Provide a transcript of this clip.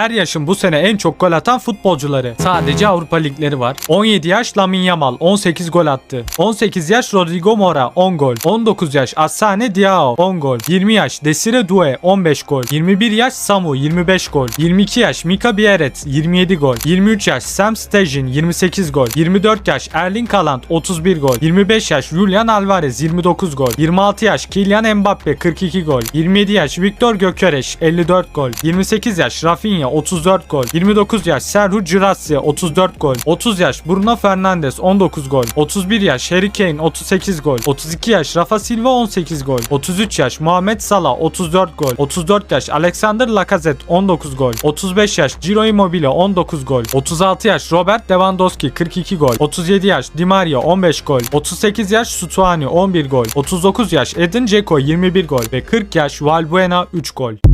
Her yaşın bu sene en çok gol atan futbolcuları. Sadece Avrupa ligleri var. 17 yaş Lamine Yamal 18 gol attı. 18 yaş Rodrigo Mora 10 gol. 19 yaş Assane Diao 10 gol. 20 yaş Desire Doué 15 gol. 21 yaş Samu 25 gol. 22 yaş Mika Biarritz 27 gol. 23 yaş Sam Stegen 28 gol. 24 yaş Erling Haaland 31 gol. 25 yaş Julian Alvarez 29 gol. 26 yaş Kylian Mbappe 42 gol. 27 yaş Viktor Gökereş 54 gol. 28 yaş Rafinha 34 gol. 29 yaş Serhu Girassi 34 gol. 30 yaş Bruno Fernandes 19 gol. 31 yaş Harry Kane 38 gol. 32 yaş Rafa Silva 18 gol. 33 yaş Muhammed Salah 34 gol. 34 yaş Alexander Lacazette 19 gol. 35 yaş Ciro Immobile 19 gol. 36 yaş Robert Lewandowski 42 gol. 37 yaş Di Maria 15 gol. 38 yaş Sutuani 11 gol. 39 yaş Edin Dzeko 21 gol ve 40 yaş Valbuena 3 gol.